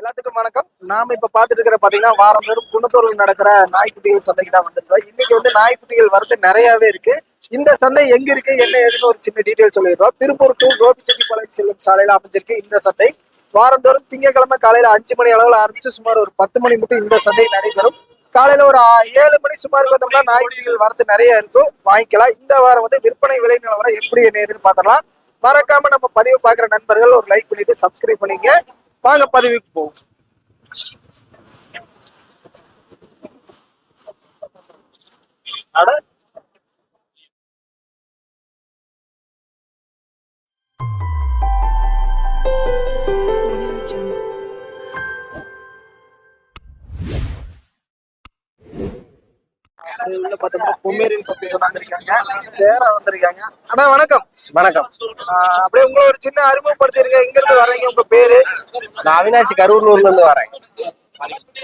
எல்லாத்துக்கும் வணக்கம். நாம இப்ப பாத்துட்டு இருக்கிற பாத்தீங்கன்னா வாரம் தோறும் குணத்தூரில் நடக்கிற நாய்க்குட்டிகள் சந்தைக்கு தான் வந்திருக்கோம் இன்னைக்கு வந்து நாய்க்குட்டிகள் வரது நிறையவே இருக்கு. இந்த சந்தை எங்க இருக்கு என்ன ஏதுன்னு ஒரு சின்ன டீடைல் சொல்லிடுறோம். திருப்பூர் டு கோபிச்செட்டிப்பாளையம் செல்லும் சாலையில அமைஞ்சிருக்கு இந்த சந்தை. வாரந்தோறும் திங்கட்கிழமை காலையில அஞ்சு மணி அளவுல ஆரம்பிச்சு சுமார் ஒரு பத்து மணி மட்டும் இந்த சந்தை நடைபெறும். காலையில ஒரு ஏழு மணி சுமார் பார்த்தோம்னா நாய்க்குட்டிகள் வரது நிறைய இருக்கும். வாங்கிக்கலாம். இந்த வாரம் வந்து விற்பனை விலை நிலவரம் எப்படி என்ன ஏதுன்னு பார்த்தலாம் மறக்காம நம்ம பதிவு பார்க்குற நண்பர்கள் ஒரு லைக் பண்ணிட்டு சப்ஸ்கிரைப் பண்ணிங்க வாங்க பதிவுக்கு போவோம் அட பார்த்தோம்னா பொமேரியன் பப்பி கொண்டாந்துருக்காங்க பேரா வந்திருக்காங்க. அண்ணா வணக்கம். வணக்கம். அப்படியே உங்களை ஒரு சின்ன அறிமுகப்படுத்திருங்க எங்க இருந்து வர்றீங்க உங்க பேரு? நான் அவினாசி கரூர்ல இருந்து வரேன்.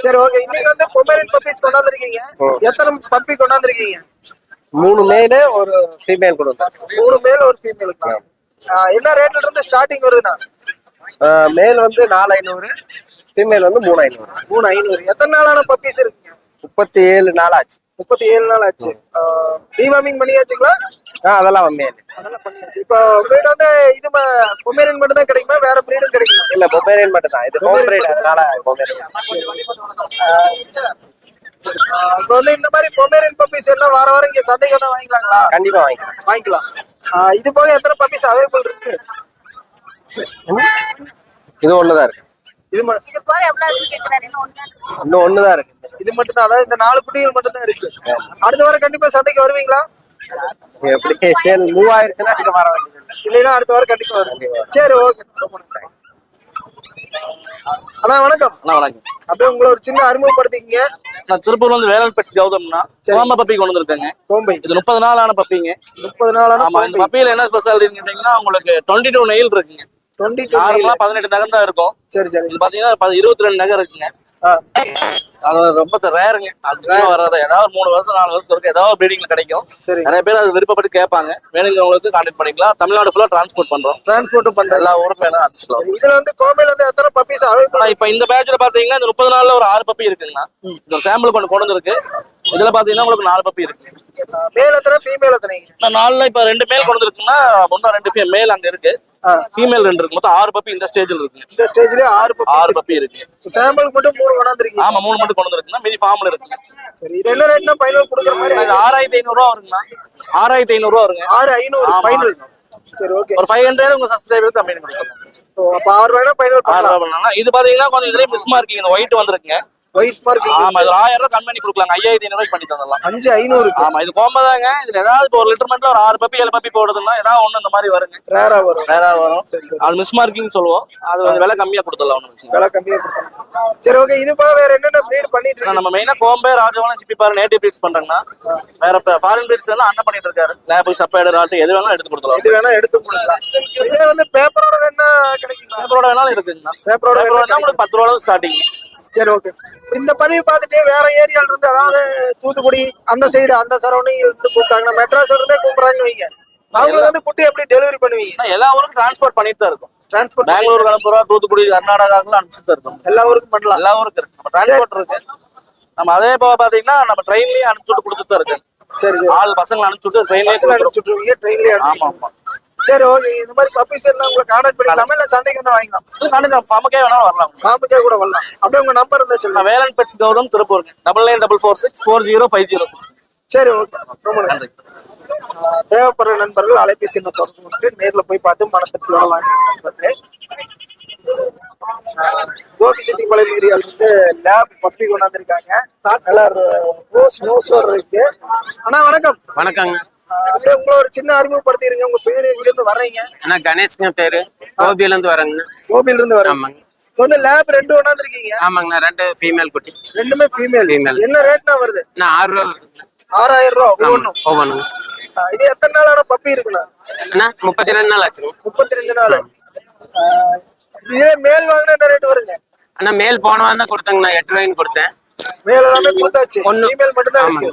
சரி ஓகே. இன்னைக்கு வந்து பொமேரியன் பப்பீஸ் கொண்டாந்துருக்கீங்க. எத்தனை பப்பி கொண்டாந்துருக்கீங்க? மூணு மேலு ஒரு ஃபீமேல் கொடுத்தேன் மூணு மேல் ஒரு ஃபீமேலுக்கு என்ன ரேட்ல இருந்து ஸ்டார்டிங் வருதுண்ணா? மேல் வந்து நாலு ஐநூறு ஃபீமேல் வந்து மூணு ஐநூறு. மூணு ஐநூறு. எத்தனை நாளான பப்பீஸ் இருக்குங்க? முப்பத்தி ஏழு நாள் ஆச்சு. முப்பத்தி ஏழு நாள் ஆச்சு டிவார்மிங் பண்ணியாச்சுங்களா? ஆ அதெல்லாம் பண்ணியாச்சு. இப்போ உங்ககிட்ட வந்து இது பொமேரியன் மட்டும் தான் கிடைக்குமா? வேற பிரீடும் கிடைக்குமா? இல்ல பொமேரியன் மட்டும் தான். இது ஹோம் பிரைட் அதனால பொமேரியன். இப்போ வந்து இந்த மாதிரி பொமேரியன் பப்பீஸ் என்ன வார வாரம் இங்க சந்தைக்கு வந்தா வாங்கிக்கலாங்களா? கண்டிப்பா வாங்கிக்கலாம். வாங்கிக்கலாம். இது போக எத்தனை பப்பீஸ் அவைலபிள் இருக்கு? இது ஒண்ணுதான் இருக்கு. இது இன்னும் ஒண்ணு தான். இன்னும் ஒண்ணுதான் இருக்கு. இது மட்டும் தான். அதாவது இந்த நாலு குட்டிகள் மட்டும் தான் இருக்கு. அடுத்த வாரம் கண்டிப்பா சந்தைக்கு வருவீங்களா? எப்படி சேல் மூவ் ஆயிருச்சுன்னா வர வேண்டியது. இல்லைன்னா அடுத்த வாரம் கண்டிப்பா வரும். சரி ஓகே. அண்ணா வணக்கம். அண்ணா வணக்கம். அப்படியே உங்களை ஒரு சின்ன அறிமுகப்படுத்திக்கங்க. நான் திருப்பூர்ல இருந்து வேலன் பெட்ஸ் கௌதம்னா கோம்ப பப்பி கொண்டு வந்திருக்கேங்க. கோம்பை. இது முப்பது நாள் ஆன பப்பிங்க முப்பது நாளான ஆமா இந்த பப்பியில என்ன ஸ்பெஷாலிட்டின்னு கேட்டீங்கன்னா உங்களுக்கு டுவெண்ட்டி டூ நெயில் இருக்குங்க. நார்மலா பதினெட்டு நகம் தான் இருக்கும். சரி சரி. இது பாத்தீங்கன்னா பதி- இருபத்தி ரெண்டு நகர் இருக்குங்க. அது ரொம்ப ரேருங்க. அது வராது. ஏதாவது மூணு வருஷம் நாலு வருஷம் இருக்கு. ஏதாவது ப்ரீடிங்ல கிடைக்கும். சரி. நிறைய பேர் அது விருப்பப்பட்டு கேட்பாங்க. வேணுங்கிறவங்களுக்கு கான்டாக்ட் பண்ணிக்கலாம். தமிழ்நாடு ஃபுல்லா டிரான்ஸ்போர்ட் பண்றோம். டிரான்ஸ்போர்ட் பண்றது எல்லா ஊருக்கும் வேணா அனுப்பிச்சிக்கலாம். இதுல வந்து கோம்பையில வந்து எத்தனை பப்பீஸ் ஆனா இப்ப இந்த பேட்ச்ல பாத்தீங்கன்னா இந்த முப்பது நாள்ல ஒரு ஆறு பப்பி இருக்குங்கண்ணா. இந்த சாம்பிள் கொண்டு கொண்டு வந்திருக்கு. இதுல பாத்தீங்கன்னா உங்களுக்கு நாலு பப்பி இருக்கு. மேல் எத்தனை? ஃபீமேல் எத்தனை? நாலுல இப்ப ரெண்டு மேல் கொண்டு வந்திருக்குன்னா இன்னும் ரெண்டு மேல் அங்க இருக்கு. ஃபீமேல் ரெண்டு இருக்கு மொத்தம் ஆறு பப்பி இந்த ஸ்டேஜ்ல இருக்குங்க இந்த ஸ்டேஜ்லயே ஆறு ஆறு பப்பி இருக்கு. சாம்பிளுக்கு மட்டும் மூணு கொண்டாந்துருக்கீங்க. ஆமா மூணு மட்டும் கொண்டு வந்திருக்குன்னா மீதி ஃபார்ம்ல இருக்குங்க சரி இது என்ன ரேட்னா ஃபைனல் கொடுக்குற மாதிரி இது ஆறாயிரத்தி ஐநூறு ரூபா வருங்கண்ணா ஆறாயிரத்தி ஐநூறு ரூபா வருங்க. ஆறு ஐநூறு ஃபைனல். சரி ஓகே ஒரு ஃபைவ் ஹண்ட்ரட் உங்க சப்ஸ்கிரைபர் கம்மி கொடுக்கலாம். அப்ப ஆறு ரூபாய்னா ஃபைனல் ஆறு பண்ணலாம் ரூபா பண்ணலாம். இது பாத்தீங்கன்னா கொஞ்சம் இதுலயே மிஸ் மார்க்கிங் ஒயிட் வந்திருக்குங்க. ஒயிட் மார்க் ஆமா இது ஆயிரம் ரூபாய் கம்மி பண்ணி கொடுக்கலாம் ஐயாயிரத்தி ஐநூறு பண்ணி தந்துடலாம். அஞ்சு ஐநூறு ஆமா இது கோம்பதாங்க. இதுல ஏதாவது ஒரு லிட்டர் மட்டும் ஒரு ஆறு பப்பி ஏழு பப்பி போடுதுன்னா ஏதாவது ஒண்ணு இந்த மாதிரி வருங்க. ரேரா வரும். நேரா வரும். அது மிஸ் மார்க்கிங் சொல்லுவோம். அது வந்து விலை கம்மியா கொடுத்துடலாம் ஒண்ணு. விலை கம்மியா கொடுத்தாங்க சரி ஓகே இது போக வேற என்னென்ன ப்ரீட் பண்ணிட்டு ஆனா இருக்கீங்க? நம்ம மெயினா கோம்பே ராஜவாளம் சிப்பி பாரு நேட்டிவ் பிரீட்ஸ் பண்றாங்கன்னா வேற ஃபாரின் பிரீட்ஸ் எல்லாம் அண்ணன் பண்ணிட்டு இருக்காரு. லேபு சப்பேடு ராட்டு எது வேணாலும் எடுத்து கொடுத்துருவாங்க இது வேணா எடுத்து கொடுக்கலாம். இதே வந்து பேப்பரோட வேணா கிடைக்குங்களா பேப்பரோட வேணாலும் இருக்குங்கண்ணா. பேப்பரோட வேணா உங்களுக்கு பத்து ரூபா ஸ்டார்டிங் சரி ஓகே இந்த பதிவு பார்த்துட்டு வேற ஏரியால இருந்து அதாவது தூத்துக்குடி அந்த சைடு அந்த சரௌண்டிங் இருந்து கூப்பிட்டாங்கன்னா மெட்ராஸ்ல இருந்தே கூப்பிடுறாங்கன்னு வைங்க. அவங்களுக்கு வந்து குட்டி எப்படி டெலிவரி பண்ணுவீங்க? எல்லா ஊருக்கும் டிரான்ஸ்போர்ட் பண்ணிட்டு தான் இருக்கும். டிரான்ஸ்போர்ட் பெங்களூர் கிளம்புறோம் தூத்துக்குடி கர்நாடகாக்குலாம் அனுப்பிச்சுட்டு தான் இருக்கும். எல்லா ஊருக்கும் பண்ணலாம். எல்லா ஊருக்கும் இருக்கு. நம்ம டிரான்ஸ்போர்ட் இருக்கு. நம்ம அதே போக பாத்தீங்கன்னா நம்ம ட்ரெயின்லயும் அனுப்பிச்சுட்டு கொடுத்துட்டு தான் இருக்கு சரி ஆள் பசங்களை அனுப்பிச்சுட்டு ட்ரெயின்லயே பஸ்ல அனுப்பிச்சுட்ருவீங்க ட்ரெயின்லயே ஆமா ஆமா. சரி ஓகே இந்த மாதிரி பப்பீஸ் எல்லாம் உங்களை கான்டாக்ட் பண்ணிக்கலாமா இல்ல சந்தைக்கு வந்து வாங்கிக்கலாம். கண்டிப்பா ஃபமக்கே வேணாலும் வரலாம். காமிக்கே கூட வரலாம். அப்படியே உங்க நம்பர் இருந்தா சொல்லுங்க. Velan pets Gautham திருப்பூருங்க. Double nine double four six four zero five zero six சரி ஓகே ரொம்ப நன்றி. தேவைப்படுற நண்பர்கள் அலைபேசி எண்ணை தொடர்பு கொண்டு நேர்ல போய் பார்த்து மனசத்துல வாங்கி கோபிச்செட்டிப்பாளையம் ஏரியால இருந்து லேப் பப்பி கொண்டாந்துருக்காங்க. நல்லா ரோஸ் நோஸோட இருக்கு. அண்ணா வணக்கம். வணக்கங்க. உங்களை ஒரு சின்ன அறிமுகப்படுத்திடுங்க. உங்க பேரு எங்க இருந்து வர்றீங்க? அண்ணா கணேஷ்ங்க பேரு. கோபியில இருந்து வரேங்கண்ணா. கோபில இருந்து ஆமாங்க. இப்ப வந்து லேப் ரெண்டு கொண்டாந்துருக்கீங்க ஆமாங்கண்ணா ரெண்டு ஃபீமேல் குட்டி. ரெண்டுமே ஃபீமேல் Female. என்ன ரேட்னா வருது? அண்ணா ஆறு ரூபா வருதுங்கண்ணா. ஆறாயிரம் ரூபா ஒவ்வொன்றும். இது எத்தனை நாளான பப்பி இருக்குண்ணா? அண்ணா முப்பத்தி ரெண்டு நாள் ஆச்சுங்க. முப்பத்தி ரெண்டு நாள் இதே மேல் வாங்கினா என்ன ரேட் வருங்க? அண்ணா மேல் போன வாரம் தான் கொடுத்தேங்கண்ணா எட்டு ரூபாய்ன்னு கொடுத்தேன். மேல் எல்லாமே கொடுத்தாச்சு. ஒண்ணு. ஃபீமேல் மட்டும் தான் இருக்கு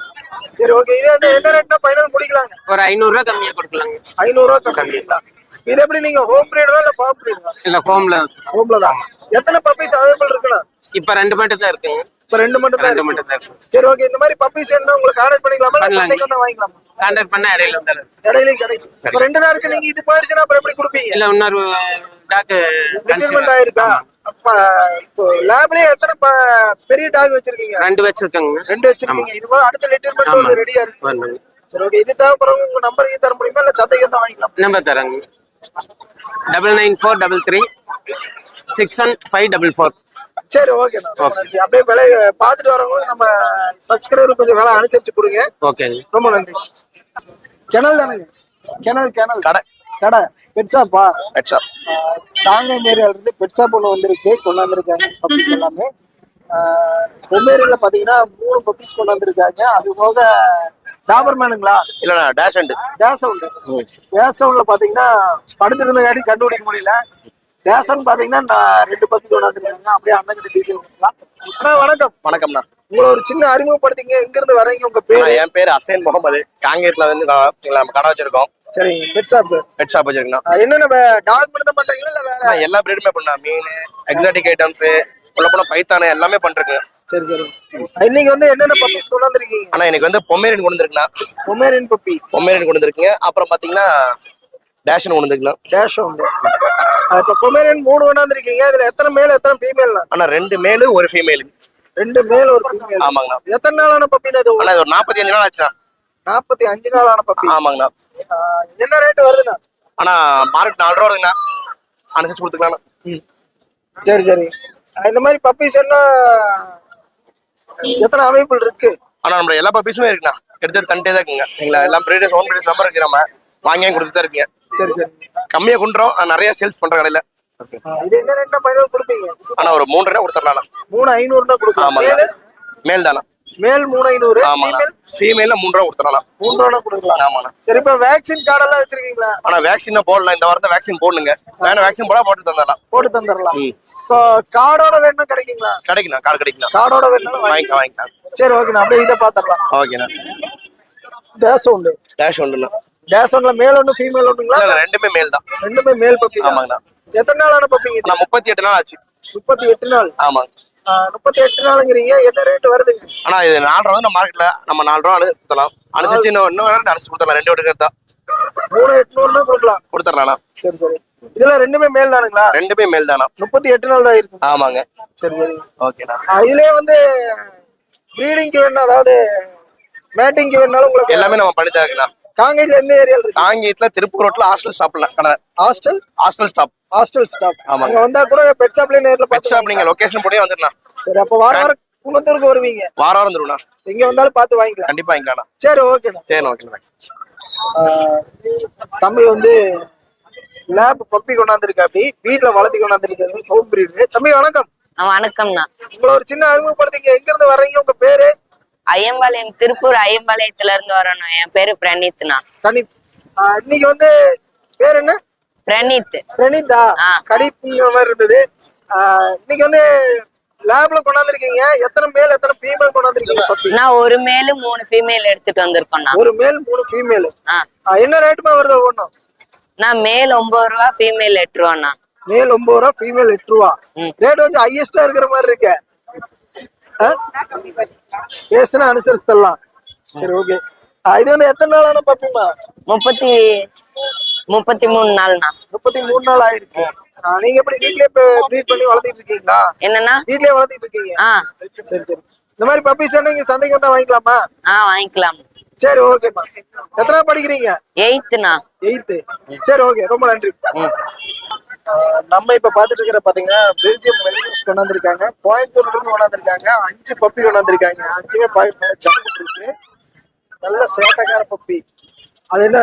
சரி ஓகே இதே வந்து என்ன ரேட்னா ஃபைனல் முடிக்கலாங்க ஒரு ஐநூறுரூவா கம்மியாக கொடுக்கலாங்க. ஐநூறு ரூபா கம்மி. பண்ணிக்கலாம் இது எப்படி நீங்க ஹோம் பிரீடரா இல்ல ஃபார்ம் பிரீடரா இல்லை ஹோம்ல ஹோம்ல தான். எத்தனை பப்பீஸ் அவைலபிள் இருக்குண்ணா? இப்ப ரெண்டு மட்டும் தான் இருக்குங்க. இப்ப ரெண்டு மட்டும் தான் ரெண்டு மட்டும் தான் இருக்கு. சரி ஓகே இந்த மாதிரி பப்பீஸ் என்ன உங்களுக்கு கான்டாக்ட் பண்ணிக்கலாமா? இல்ல. சந்தைக்கு வந்து வாங்கிக்கலாமா? கான்டாக்ட் பண்ண இடையில இருந்தாலும் இடையிலயும் கிடைக்கும். இப்ப ரெண்டு தான் இருக்கு. நீங்க இது போயிருச்சுன்னா அப்புறம் எப்படி கொடுப்பீங்க? இல்ல இன்னொரு டாக் ரிட்டைர்மெண்ட் ஆயிருக்கா? அப்ப இப்போ லேப்லயே எத்தனை பெரிய டாக் வச்சிருக்கீங்க? ரெண்டு வச்சிருக்காங்க. ரெண்டு வச்சிருக்கீங்க. இது போக அடுத்த. ஒன்று ரெடியா இருக்கு. சரி ஓகே இது தேவைப்படுறவங்க உங்க நம்பர் தர முடியுமா? இல்ல சந்தைக்கு வந்து வாங்கிக்கலாம். நம்பர் தரேங்க. Double nine four double three six one five double four சரி நன்றி. அப்படியே விலை பார்த்துட்டு வரவங்களுக்கு நம்ம சப்ஸ்கிரைபர் கொஞ்சம் விலை அனுசரிச்சு கொடுங்க. ஓகேங்க ரொம்ப நன்றி. கிணல் தானுங்க? கிணல் கிணல் கடை கடை. பெட் ஷாப்பா ஹெட்ஷா தாங்கம் ஏரியால இருந்து பெட் ஷாப் ஒன்று வந்திருக்கு கொண்டாந்துருக்காங்க பப்பீஸ் எல்லாமே பொம்மேரியில பாத்தீங்கன்னா மூணு பப்பீஸ் கொண்டாந்துருக்காங்க அது போக டாபர்மேனுங்களா இல்லண்ணா டேஷ் அண்ட். டேசவுண்டு டேசவுண்ட்ல பாத்தீங்கன்னா படுத்திருந்தங்காட்டி கண்டுபிடிக்க முடியல. டேசவுண்ட் பாத்தீங்கன்னா நான் ரெண்டு பப்பி கொண்டாந்துருக்காங்க அப்படியே அண்ணன் கிட்ட டீட்டெயில் அண்ணா வணக்கம். வணக்கம்ண்ணா. உங்களை ஒரு சின்ன அறிமுகப்படுத்திங்க எங்க இருந்து வர்றீங்க? உங்க பேரு? என் பேர் அசேன் முகமது. காங்கேயத்துல வந்து நம்ம கடை வச்சிருக்கோம். சரி பெட் ஷாப் பெட் ஷாப் வச்சிருக்கோம் என்னென்ன டாக் மட்டும் தான் பண்றீங்களா இல்ல வேற? எல்லா பிரீடுமே பண்ணா மீன் எக்ஸாட்டிக் ஐட்டம்ஸ் உள்ள போன பைத்தானு எல்லாமே பண்றேங்க. சரி சரி. இன்னைக்கு வந்து என்னென்ன பப்பீஸ் கொண்டாந்துருக்கீங்க ஆனா எனக்கு வந்து பொம்மேரியன் கொண்டு வந்துருக்குண்ணா. பொமேரியன் பப்பி பொம்மேரியன் கொண்டு வந்துருக்குங்க. அப்புறம் பாத்தீங்கன்னா டேஷன் கொண்டு வந்துருக்குண்ணா. டேஷ் உண்டு இப்ப பொமேரியன் மூணு கொண்டாந்துருக்கீங்க இதுல எத்தனை மேல் எத்தனை ஃபீமேல்னா ஆனா ரெண்டு மேலு ஒரு ஃபீமேல் ரெண்டு மேல் ஒரு ஃபீமேல் ஆமாங்கண்ணா. எத்தனை நாளான பப்பின்னு அது ஆனா இது ஒரு நாற்பத்தி அஞ்சு நாள் ஆச்சுண்ணா. நாற்பத்தி அஞ்சு நாளான பப்பி ஆமாங்கண்ணா. என்ன ரேட் வருதுண்ணா? ஆனா மார்க்கெட் நாலு ரூபா வருதுங்கண்ணா. அனுசரிச்சு கொடுத்துக்கலாம்ண்ணா சரி சரி. இந்த மாதிரி பப்பீஸ் என்ன எத்தனை அவைபிள் இருக்கு? ஆனா நம்ம எல்லா பீஸுமே இருக்குண்ணா. எடுத்து தண்டே தான் இருக்குங்க. சரிங்களா? எல்லாம் பிரீடர்ஸ் ஓன் பிரீடர்ஸ் நம்பர் இருக்கு நம்ம. வாங்கி கொடுத்து தான் இருக்கீங்க. சரி சரி. கம்மியா கொண்டுறோம். நான் நிறைய சேல்ஸ் பண்றேன் கடையில. இது என்ன ரேட்னா ஃபைனல் கொடுப்பீங்க? ஆனா ஒரு மூன்று ரூபா கொடுத்துடலாம் மூணு ஐநூறுனா கொடுக்கலாம். மேல்? தானா மேல் மூணு ஐநூறு ஃபீமேல் மூன்று ரூபா கொடுத்துடலாம் மூணு ரூபா கொடுக்கலாம். ஆமாண்ணா. சரி இப்ப வேக்சின் கார்டெல்லாம் வச்சிருக்கீங்களா? ஆனா வேக்சின் போடலாம் இந்த வாரத்தை வேக்சின் போடணுங்க. வேணும் வேக்சின் போட போட்டு தந்துடலாம். போட்டு தந்துடலாம். இப்போ கார்டோட வேணும் கிடைக்குங்களா? கிடைக்குண்ணா கார் கிடைக்குண்ணா. கார்டோட வேணும் வாங்கிக்கலாம். வாங்கிக்கலாம் சரி ஓகேண்ணா அப்படியே இதை பாத்திரலாம் ஓகேண்ணா. டேஸ் உண்டு டேஷ் ஒன்றுண்ணா டேஸ் ஒன்ல மேல் ஒன்று ஃபீமேல் ஒன்றுங்களா ரெண்டுமே மேல் தான். ரெண்டுமே மேல் பப்பி ஆமாங்கண்ணா. எத்தனை நாளான பப்பிங்க முப்பத்தி எட்டு நாள் ஆச்சு. முப்பத்தி எட்டு நாள். ஆமாங்க. முப்பத்தி எட்டு நாளுங்கிறீங்க. என்ன ரேட் வருதுங்க? ஆனா இது நாலு ரூபா வந்து மார்க்கெட்ல நம்ம நாலு ரூபா அனு கொடுத்தலாம். அனுசரிச்சு இன்னும் இன்னும் அனுசரிச்சு கொடுத்துடலாம் ரெண்டு வீட்டுக்கு எடுத்தா. மூணு எட்நூறுனா கொடுக்கலாம். கொடுத்துடலாம் சரி சரி. இதுல ரெண்டுமே மேல் தானுங்களா? ரெண்டுமே மேல் தானா முப்பத்தி எட்டு நாள் தான் இருக்கு ஆமாங்க. சரி சரி. ஓகேண்ணா. இதுலயே வந்து ப்ரீடிங்க்கு வேணும் அதாவது மேட்டிங்க்கு வேணாலும் உங்களுக்கு எல்லாமே நம்ம பண்ணி தரலாம் காங்கேஜ்ல எந்த ஏரியால இருக்கு? காங்கேயத்துல திருப்பூர் ரோட்ல ஹாஸ்டல் ஸ்டாப்ல கடை hostel? Hostel stop hostel stop ஆமாங்க. அங்க வந்தா கூட பெட் ஷாப்லயே நேர்ல பெட் ஷாப் நீங்க லொகேஷன் போட்டே வந்துடலாம். சரி அப்ப வார வாரம் குணத்தூருக்கு வருவீங்க. வாரம் வாரம் வந்துருண்ணா எங்க வந்தாலும் பார்த்து வாங்கிக்கலாம். கண்டிப்பா வாங்கிக்கலாம் சரி ஓகேண்ணா. சரி ஓகேண்ணா. ஆஹ் தம்பி வந்து லேப் பப்பி கொண்டாந்துருக்கா அப்படி வீட்டுல வளர்த்தி கொண்டாந்துருக்காரு. ஹோம் பிரீடு தம்பி வணக்கம். வணக்கம்ண்ணா. உங்களை ஒரு சின்ன அறிமுகப்படுத்திங்க எங்க இருந்து வர்றீங்க? உங்க பேரு? ஐயம்பாளையம் திருப்பூர் ஐயம்பாளையத்துல இருந்து வரணும். என் பேரு பிரணீத்ண்ணா தனி ஆஹ் இன்னைக்கு வந்து பேர் என்ன? பிரணீத் பிரணிதா ஆ. கடிப்புங்கிற மாதிரி இருந்தது இன்னைக்கு வந்து லேப்ல கொண்டாந்துருக்கீங்க. எத்தனை மேல் எத்தனை ஃபீமேல் கொண்டாந்துருக்கீங்க நான் ஒரு மேலு மூணு ஃபீமேல் எடுத்துட்டு வந்திருக்கோம்ண்ணா ஒரு மேல் மூணு ஃபீமேல் என்ன ரேட்டுமா வருது ஒவ்வொன்றும்? நான் மேல் ஒன்பது ரூபா ஃபீமேல் எட்டு ரூபாண்ணா. மேல் ஒன்பது ரூபா ஃபீமேல் எட்டு ரூபா. ரேட் கொஞ்சம் ஹையஸ்டா இருக்கிற மாதிரி இருக்கு. ஆ? பேசுனா அனுசரிச்சு தரலாம் சரி ஓகே இது வந்து எத்தனை நாளான பப்பிமா முப்பத்தி முப்பத்தி மூணு நாள்ண்ணா முப்பத்தி மூணு நாள் ஆயிருக்கு நீங்க எப்படி வீட்லயே ப்ரீட் பண்ணி வளர்த்திட்டு இருக்கீங்களா? என்னண்ணா வீட்லயே வளர்த்திட்டு இருக்கீங்க? ஆ. சரி சரி. இந்த மாதிரி பப்பீஸ் நீங்க சந்தைக்கு வந்தா வாங்கிக்கலாமா? ஆ வாங்கிக்கலாம். சரி ஓகேம்மா எத்தனை படிக்கிறீங்க? எயித்துண்ணா. எயித்து. சரி ஓகே ரொம்ப நன்றி. நம்ம இப்ப பாத்துட்டு இருக்கிற பாத்தீங்கன்னா பெல்ஜியம் மெலினஸ் கொண்டாந்துருக்காங்க கோயம்புத்தூர்ல இருந்து கொண்டாந்துருக்காங்க அஞ்சு பப்பி கொண்டாந்துருக்காங்க. அஞ்சுமே பாக்கெட் இருக்கு. நல்ல சேட்டைக்கார பப்பி. அது என்ன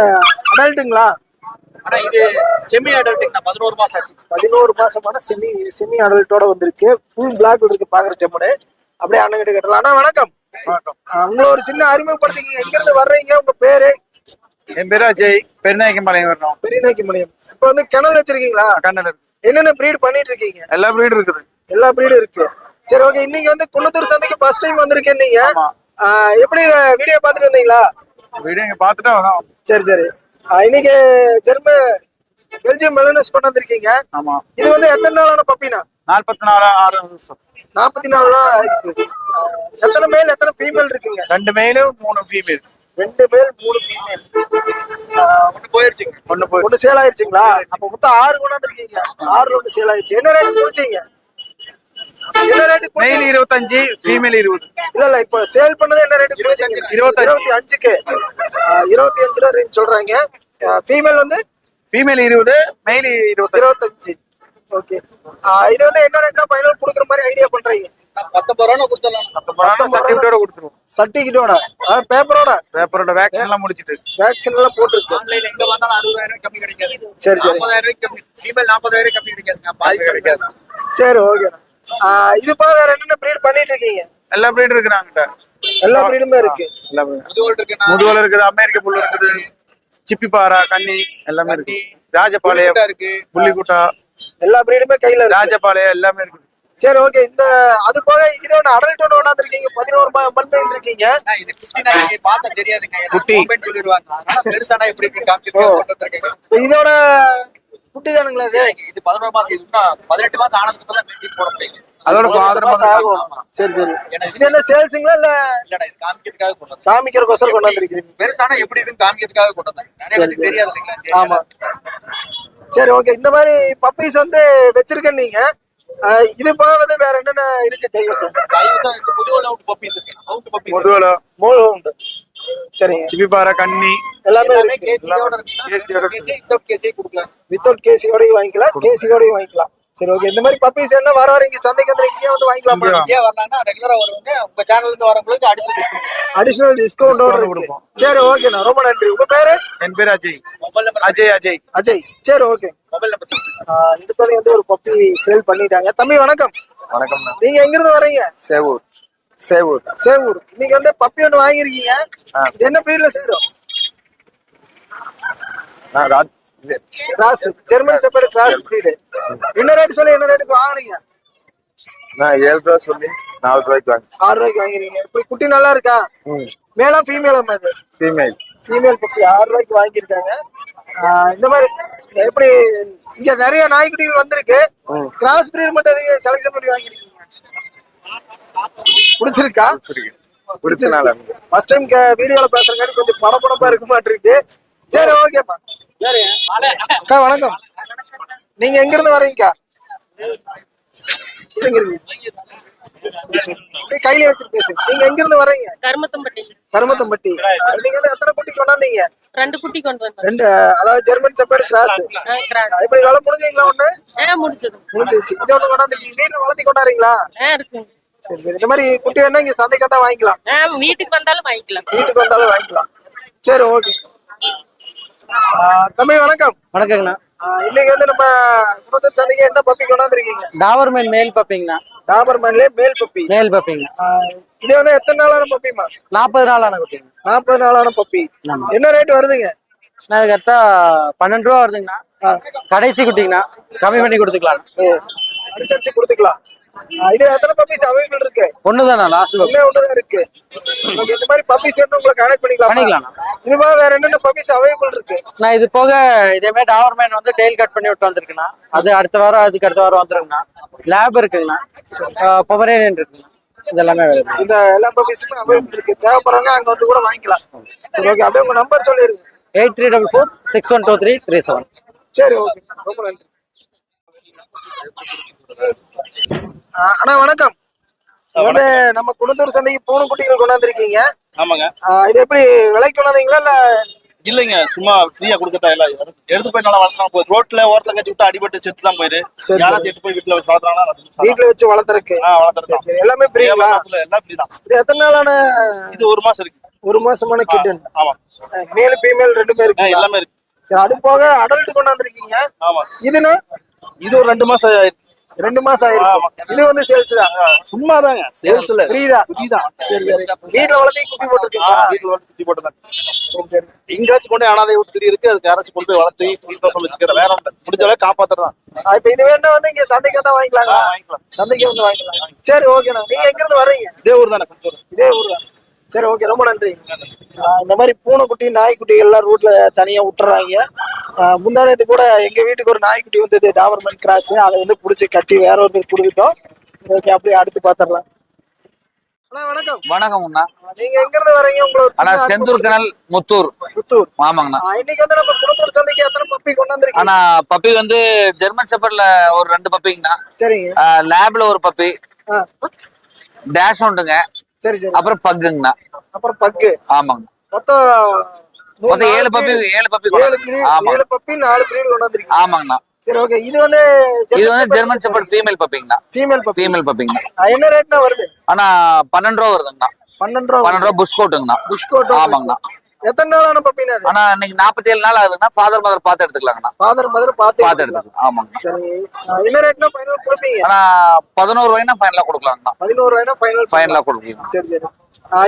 அடல்ட்டுங்களா ஆனா இது செமி அடல்ட்டுக்கு நான் பதினோரு மாசம் ஆச்சு. பதினோரு மாசமான செமி செமி அடல்ட்டோட வந்திருக்கு. ஃபுல் பிளாக் இருக்கு பாக்குற ஜம்முனு. அப்படியே அண்ணன் கிட்ட கேட்டலாம். அண்ணா வணக்கம். ஆஹ் உங்களை ஒரு சின்ன அறிமுகப்படுத்திங்க எங்க இருந்து வர்றீங்க? உங்க பேரு? என் பேரு அஜய். பெருநாயக்கம்பாளையம் வரணும். பெரியநாய்க்கு மணியம் இப்ப வந்து கிணறு வச்சிருக்கீங்களா? கண்ணல் என்னென்ன ப்ரீட் பண்ணிட்டு இருக்கீங்க எல்லா பிரீடும் இருக்குது. எல்லா ப்ரீடும் இருக்கு. சரி ஓகே இன்னைக்கு வந்து குன்னத்தூர் சந்தைக்கு ஃபர்ஸ்ட் டைம் வந்திருக்கேன் நீங்க. ஆஹ் எப்படி வீடியோ பார்த்துட்டு வந்தீங்களா? வீடியோ இங்க பாத்துட்டா வரோம். சரி சரி. ஆஹ் இன்னைக்கு ஜெர்ம பெல்ஜியம் மெலனஸ் கொண்டு வந்திருக்கீங்க. ஆமா. இது வந்து எத்தனை நாளான பப்பினா நாற்பத்தி நாலு ஆறு வருஷம். நாற்பத்தி நாலு நாள் எத்தனை மேல் எத்தனை ஃபீமேல் இருக்குங்க? ரெண்டு மெயிலும் மூணு ஃபீமேல் ரெண்டு மேல் மூணு ஃபீமேல் ஒன்று போயிடுச்சுங்க ஒன்று போயிடுச்சு ஒண்ணு சேல் ஆயிருச்சுங்களா? அப்ப மொத்தம் ஆறு கொண்டாந்துருக்கீங்க. ஆறுல ஒண்ணு சேல் ஆயிருச்சு. என்ன ரேட் முடிச்சீங்க என்ன ரேட் மெயில் இருபத்தஞ்சு ஃபீமேல் இருபது. இல்ல இல்ல இப்ப சேல் பண்ணது என்ன ரேட் இருபத்தஞ்சு. இருபத்தி அஞ்சுக்கு. இருபத்தி அஞ்சு ரூபா ரேஞ்ச் சொல்றாங்க. ஃபீமேல் வந்து ஃபீமேல் இருபது மெயில் இருபத்தஞ்சு. இருபத்தஞ்சு. ஓகே இது வந்து என்ன ரேட்னா ஃபைனல் கொடுக்குற மாதிரி ஐடியா பண்றீங்க. பத்தொன்பது ரூபா கொடுத்துடலாம். பத்தொன்பது சர்டிஃபிகேட்டோட கொடுத்துருவோம். சர்டிபிகேட்டோட பேப்பரோட பேப்பரோட வேக்சின் எல்லாம் முடிச்சிட்டு. வேக்சின் எல்லாம் போட்டுருக்கு. ஆன்லைன் எங்க பார்த்தாலும் அறுபதாயிரம் கம்மி கிடைக்காது. சரி சரி. நாற்பதாயிரம் கம்மி. ஃபீமேல் நாற்பதாயிரம் கம்மி கிடைக்காதுங்க பாதி கிடைக்காது. சரி ஓகே இது போக வேற என்னென்ன ப்ரீட் பண்ணிட்டு இருக்கீங்க? எல்லா பிரீடும் இருக்கு நாங்கிட்ட எல்லா ப்ரீடுமே இருக்கு. எல்லா முதுகோல் இருக்கு முதுகோல் இருக்குது அமெரிக்க புல் இருக்குது சிப்பிப்பாரா கன்னி எல்லாமே இருக்கு. ராஜபாளையம் இருக்கு. புள்ளிக்குட்டா. எல்லா ப்ரீடுமே கையில இருக்கு. ராஜபாளையம் எல்லாமே இருக்குது சரி ஓகே இந்த அது போக இது ஒன்று அடல்ட் ஒன்று கொண்டாந்துருக்கீங்க பதினோரு மந்த் இருக்கீங்க இது குட்டி நாய்க்கு பார்த்தா தெரியாதுங்க குட்டி. சொல்லிடுவாங்க. பெருசானா எப்படி இருக்கு காமிக்கிறது கொண்டு வந்திருக்கேங்க. இப்ப இதோட குட்டி தானுங்களா இது இது பதினோரு மாசம் இது இன்னும் பதினெட்டு மாசம் ஆனதுக்கு அப்புறம் தான் மெட்டி போட முடியும். அதோட மாசம் ஆகும். சரி சரி. இது என்ன சேல்ஸுங்களா இல்ல இல்லடா இது காமிக்கிறதுக்காக கொண்டு வந்தேன் காமிக்கிறக்கோசரம் கொண்டாந்துருக்கீங்க பெருசானா எப்படி இருக்குன்னு காமிக்கிறதுக்காக கொண்டு வந்தேன். நிறைய பேருக்கு தெரியாது இல்லைங்களா? ஆமா. சரி ஓகே இந்த மாதிரி பப்பீஸ் வந்து வச்சிருக்கேன் நீங்க. இது போக வந்து வேற என்னென்ன இருக்கு கைவசம் கைவசம் இருக்கு புதுவல அவுட் பப்பீஸ் இருக்கு. அவுட் பப்பீஸ் முதுகுல? மோல் உண்டு சரிங்க சிப்பிப்பாறை கன்னி. எல்லாமே கேசியோட கேசியோட வித்தவுட் கேசி கொடுக்கலாம். வித்தவுட் கேசியோடயும் வாங்கிக்கலாம். கேசியோடயும் வாங்கிக்கலாம். சரி ஓகே இந்த மாதிரி பப்பீஸ் என்ன வர வர இங்க சந்தைக்கு வந்து இங்கே வந்து வாங்கிக்கலாமா? இங்க வரலாம்னா ரெகுலரா வருவாங்க உங்க சேனல்ல இருந்து வரவங்களுக்கு அடிஷனல் டிஸ்கவுண்ட் அடிஷனல் Discount இருக்கு. கொடுப்போம். சரி ஓகேண்ணா ரொம்ப நன்றி. உங்க பேரு? என் பேர் Ajay. Mobile number Ajay Ajay. Ajay. சரி ஓகே மொபைல் நம்பர் இந்த தோழி வந்து ஒரு பப்பி சேல் பண்ணிட்டாங்க. தம்பி வணக்கம். வணக்கம்ண்ணா நீங்க எங்க இருந்து வர்றீங்க? சேவூர். சேவூர். சேவூர். நீங்க வந்து பப்பி ஒன்று வாங்கியிருக்கீங்க. இது என்ன பிரீட்ல சேரும்? நான் cross German shepherd cross breed என்ன ரேட் சொல்லி என்ன ரேட்டுக்கு வாங்குனீங்க. நான் ஏழு ரூபா சொல்லி நாலு ரூபாய்க்கு வாங்கிச்சு ஆறு ரூபாய்க்கு வாங்கிருக்கீங்க இப்படி குட்டி நல்லா இருக்கா? மேலா ஃபீமேலா இது ஃபீமேல் ஃபீமேல் பப்பி ஆறு ரூபாய்க்கு வாங்கியிருக்காங்க. இந்த மாதிரி எப்படி இங்க நிறைய நாய்க்குட்டிகள் வந்திருக்கு. கிராஸ் பிரீட் மட்டும் எதுக்கு செலக்ஷன் பண்ணி வாங்கியிருக்கீங்க? பிடிச்சிருக்கா? பிடிச்சனால. ஃபர்ஸ்ட் டைம் வீடியோல பேசுறங்காட்டி கொஞ்சம் படபடப்பா இருக்க மாட்டிருக்கு. சரி ஓகேப்பா அக்கா வணக்கம். நீங்க எங்க இருந்து அப்படியே கையில வச்சுட்டு பேசு. நீங்க எங்க இருந்து வர்றீங்க? கருமத்தம்பட்டி கருமத்தம்பட்டி நீங்க வந்து எத்தனை குட்டி கொண்டாந்தீங்க ரெண்டு குட்டி கொண்டு வந்தோம். ரெண்டு அதாவது ஜெர்மன் செப்பேடு கிராஸ் இப்படி வேலை முடிஞ்சீங்களா ஒண்ணு? ஆ முடிச்சது முடிஞ்சிருச்சு. இது ஒண்ணு கொண்டாந்துருக்கீங்க வீட்டுல வளர்த்தி இருக்குங்க. சரி சரி. இந்த மாதிரி குட்டி வேணா இங்க சந்தைக்கு வந்தா வாங்கிக்கலாம். வீட்டுக்கு வந்தாலும் வாங்கிக்கலாம். வீட்டுக்கு வந்தாலும் வாங்கிக்கலாம். சரி ஓகே. தம்பி வணக்கம். வணக்கங்கண்ணா. இன்னைக்கு வந்து நம்ம குணத்தூர் சந்தைக்கு என்ன பப்பி கொண்டாந்துருக்கீங்க? டாபர்மேன் மேல் பப்பிங்கண்ணா டாபர்மேன்லயே மேல் பப்பி மேல் பப்பிங்கண்ணா ஆஹ் இது வந்து எத்தனை நாளான பப்பிமா நாற்பது நாள் ஆன குட்டிங்க நாற்பது நாளான பப்பி. என்ன ரேட் வருதுங்க? நான் அது கரெக்டா பன்னெண்டு ரூபா வருதுங்கண்ணா. கடைசி குட்டிங்கண்ணா. கம்மி பண்ணி கொடுத்துக்கலாம் அனுசரிச்சு கொடுத்துக்கலாம். ஆஹ் இது எத்தனை பப்பீஸ் அவைலபிள் இருக்கு? ஒண்ணுதாண்ணா லாஸ்ட் ஒண்ணே ஒண்ணுதான் இருக்கு. இந்த மாதிரி பப்பீஸ் வேணும் உங்களை கனெக்ட் பண்ணிக்கலாம்? பண்ணிக்கலாம்ண்ணா. இது போக வேற என்னென்ன பப்பீஸ் அவைலபிள் இருக்கு? நான் இது போக இதே மாதிரி டாபர்மேன் வந்து டெயில் கட் பண்ணி விட்டு வந்திருக்குண்ணா. அது அடுத்த வாரம் அதுக்கு அடுத்த வாரம் வந்துருங்கண்ணா. லேப் இருக்குங்கண்ணா. பொமரேனியன் இருக்குங்கண்ணா. இது எல்லாமே available. இந்த எல்லா பப்பீஸுமே அவைலபிள் இருக்கு. தேவைப்படுறவங்க அங்க வந்து கூட வாங்கிக்கலாம். சரி ஓகே அப்படியே உங்க நம்பர் சொல்லிருங்க eight three double four six one two three three seven சரி ஓகே ரொம்ப நன்றி. அண்ணா வணக்கம். வந்து நம்ம குணத்தூர் சந்தைக்கு பூனை குட்டிகள் கொண்டாந்துருக்கீங்க. ஆமாங்க. இது எப்படி விலைக்கு கொண்டாந்தீங்களா இல்ல? இல்லைங்க சும்மா ஃப்ரீயா கொடுக்கத்தா இல்ல. எடுத்து போய் நல்லா வளர்த்தலாம் போய் ரோட்ல ஓரத்துல கட்சி விட்டு அடிபட்டு செத்து தான் போயிரு. யாராச்சும் எடுத்து போய் வீட்டுல வச்சு செஞ்சு வீட்டுல வச்சு வளர்த்துறக்கு ஆ எல்லாமே ஃப்ரீங்களா எல்லாம் ஃப்ரீ தான். இது எத்தனை நாளான இது ஒரு மாசம் இருக்கு. ஒரு மாசமான கிட்டன் ஆமா. மேல் ஃபீமேல் ரெண்டுமே ஆ, இருக்கு எல்லாமே இருக்கு. சரி அது போக அடல்ட் கொண்டாந்துருக்கீங்க. ஆமா. இதுனா இது ஒரு ரெண்டு மாசம். ரெண்டு மாசம். ஆயிருக்கு. இது வந்து சேல்ஸ் தான். ஆ, சும்மாதாங்க. சேல்ஸ்ல ஃப்ரீ தான். ஃப்ரீ தான். சரி சரி வீட்டுல வளர்த்தி குட்டி ஆ, போட்டுருக்கீங்களா வீட்டுல வளர்த்து குட்டி போட்டுதான். சரி சரி. எங்காச்சும் கொண்டு அனாதை விட்டு தெரிய இருக்கு. அதுக்கு யாராச்சும் கொண்டு போய் வளர்த்து வீட்டு வச்சுக்கிற வேற ஒன்று முடிஞ்ச அளவுக்கு காப்பாத்துறதான் இப்ப இது வேணா வந்து இங்க சந்தைக்கு வந்தா வாங்கிக்கலாங்களா? வாங்கிக்கலாம். சந்தைக்கு வந்து வாங்கிக்கலாம். சரி ஓகேண்ணா நீங்க எங்க இருந்து வர்றீங்க? இதே ஊர் தானே இதே ஊர் தான். சரி ஓகே ரொம்ப நன்றி. இந்த மாதிரி பூனைக்குட்டி நாய்க்குட்டிகள் எல்லாம் ரோட்ல தனியா விட்டுறாங்க. முந்தானத்து கூட எங்க வீட்டுக்கு ஒரு நாய்க்குட்டி வந்தது டாபர்மேன் கிராஸ் அதை வந்து புடிச்சு கட்டி வேற ஒருத்தர் கொடுத்துட்டோம். ஓகே அப்படியே அடுத்து பாத்திரலாம் வணக்கம். வணக்கம் அண்ணா. நீங்க எங்க இருந்து வரீங்க? உங்களை ஒரு அண்ணா சின்ன செந்தூர் கனல் முத்தூர். புத்தூர் ஆமாங்கண்ணா. இன்னைக்கு வந்து நம்ம குளத்தூர் சந்தைக்கு எத்தனை பப்பி கொண்டு வந்திருக்கீங்க? ஆனா பப்பி வந்து ஜெர்மன் செப்பர்ட்ல ஒரு ரெண்டு பப்பிங்கண்ணா. சரிங்க. லேப்ல ஒரு பப்பி. டேஷ் உண்டுங்க. சரி சரி. அப்புறம் பக்குங்கண்ணா. அப்புறம் பக்கு. ஆமாங்க மொத்தம் மொத்தம் ஏழு பப்பி. ஏழு பப்பி ஏழு பப்பி நாலு பிரீடு கொண்டு வந்திருக்கீங்க ஆமாங்கண்ணா. சரி ஓகே இது வந்து இது வந்து ஜெர்மன் செப்பர்ட் ஃபீமேல் பப்பிங்கண்ணா ஃபீமேல் பப்பி ஃபீமேல் பப்பிங்கண்ணா என்ன ரேட்னா வருது? ஆனா பன்னெண்டு ரூபா வருதுங்கண்ணா. பன்னெண்டு ரூபா பன்னெண்டு ரூபா புஷ் கோட்டுங்கண்ணா. புஷ்கோட் ஆமாங்கண்ணா. எத்தனை நாளான பப்பினா அது? ஆனா இன்னைக்கு நாற்பத்தி ஏழு நாள் ஆகுதுன்னா ஃபாதர் மதர் பார்த்து எடுத்துக்கலாங்கண்ணா. ஃபாதர் மதர் பார்த்து பார்த்து எடுத்துக்கலாம். ஆமாங்கண்ணா. சரி. என்ன ரேட்னா ஃபைனல் கொடுப்பீங்க? ஆனா பதினோரு ரூபாய்னா ஃபைனலா கொடுக்கலாங்கண்ணா. பதினோரு ரூபாய்னா ஃபைனல் ஃபைனலா கொடுக்கலாம் சரி சரி.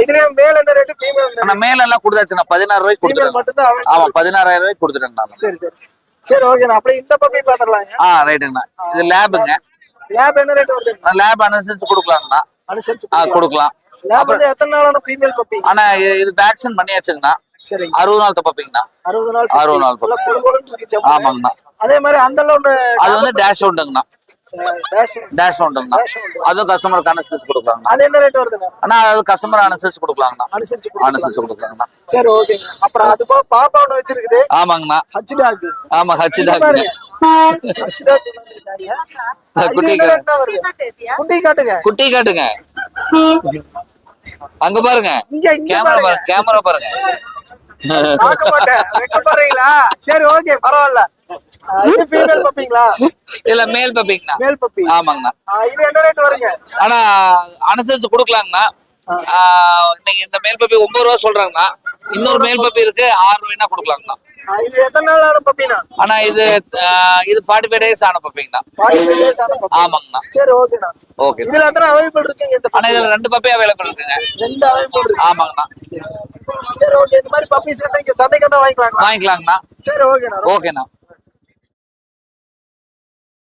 இதுலயே மேல் என்ன ரேட்டு ஃபீமேல் ஆனா மேல எல்லாம் கொடுத்தாச்சுண்ணா பதினாறு ரூபாய்க்கு கொடுத்துருங்க. மட்டும் தான். ஆமா பதினாறாயிரம் ரூபாய்க்கு கொடுத்துட்டேன் சரி சரி. சரி ஓகே நான் அப்படியே இந்த பப்பி பாத்துடலாங்க ஆ ரைட்டுங்கண்ணா இது லேபுங்க லேப் என்ன ரேட் வருது லேப் அனுசரிச்சு கொடுக்கலாங்கண்ணா. அனுசரிச்சு ஆ கொடுக்கலாம். லேப் எத்தனை நாளான ஃபீமேல் பப்பி ஆனா இது- வேக்சின் பண்ணியாச்சுங்கண்ணா. சரி அறுபது நாள் தப்பிங்கண்ணா அறுபது நாள் அறுபது நாள். ஆமாங்கண்ணா. அதே மாதிரி அந்த ஒன்று அது வந்து டேஷ் உண்டுங்கண்ணா. டேஷ் உண்டுங்கண்ணா. அதுவும் கஸ்டமருக்கு அனுசரிச்சு கொடுக்கலாங்கண்ணா. அது என்ன ரேட் வருதுண்ணா ஆனா அது கஸ்டமர் அனுசரிச்சு கொடுக்கலாங்கண்ணா. அனுசரிச்சு. அனுசரிச்சு கொடுக்கலாங்கண்ணா. சரி ஓகேங்க அப்புறம் அது பாப்பா வச்சிருக்குது. ஆமாங்கண்ணா. ஹச் டாக் ஆமா ஹச் டாக் காட்டுங்க. குட்டி காட்டுங்க. அங்க பாருங்க. கேமரா பாருங்க. கேமரா பாருங்க. பாருங்களா சரி ஓகே பரவாயில்ல. இது ஃபீமேல் பப்பிங்களா இல்ல மேல் பப்பிங்கண்ணா மேல் பப்பி ஆமாங்கண்ணா. இது என்ன ரேட் வருங்க? ஆனா அனுசரிச்சு கொடுக்கலாங்கண்ணா. இன்னைக்கு இந்த மேல் பப்பி ஒன்பது ரூபா சொல்றாங்கண்ணா. இன்னொரு மேல் பப்பி இருக்கு ஆறு ரூபாய்னா கொடுக்கலாங்கண்ணா. இது எத்தனை நாள் ஆன பப்பினா? ஆனா இது இது ஃபார்ட்டி ஃபைவ் டேஸ் ஆன பப்பிங்கண்ணா. ஃபார்ட்டி ஃபைவ் டேஸ் ஆன பப்பி. ஆமாங்கண்ணா. சரி ஓகேண்ணா. ஓகே இதுல எத்தனை அவைலபிள் இருக்குங்க இந்த ஆனா இதுல ரெண்டு பப்பி அவைலபிள் இருக்குங்க. ரெண்டு அவைலபிள் இருக்கு. ஆமாங்கண்ணா. சரி ஓகே. இந்த மாதிரி பப்பீஸ் இங்க சந்தைக்கு தான் வாங்கிக்கலாங்களா? வாங்கிக்கலாங்கண்ணா. சரி ஓகேண்ணா. ஓகேண்ணா.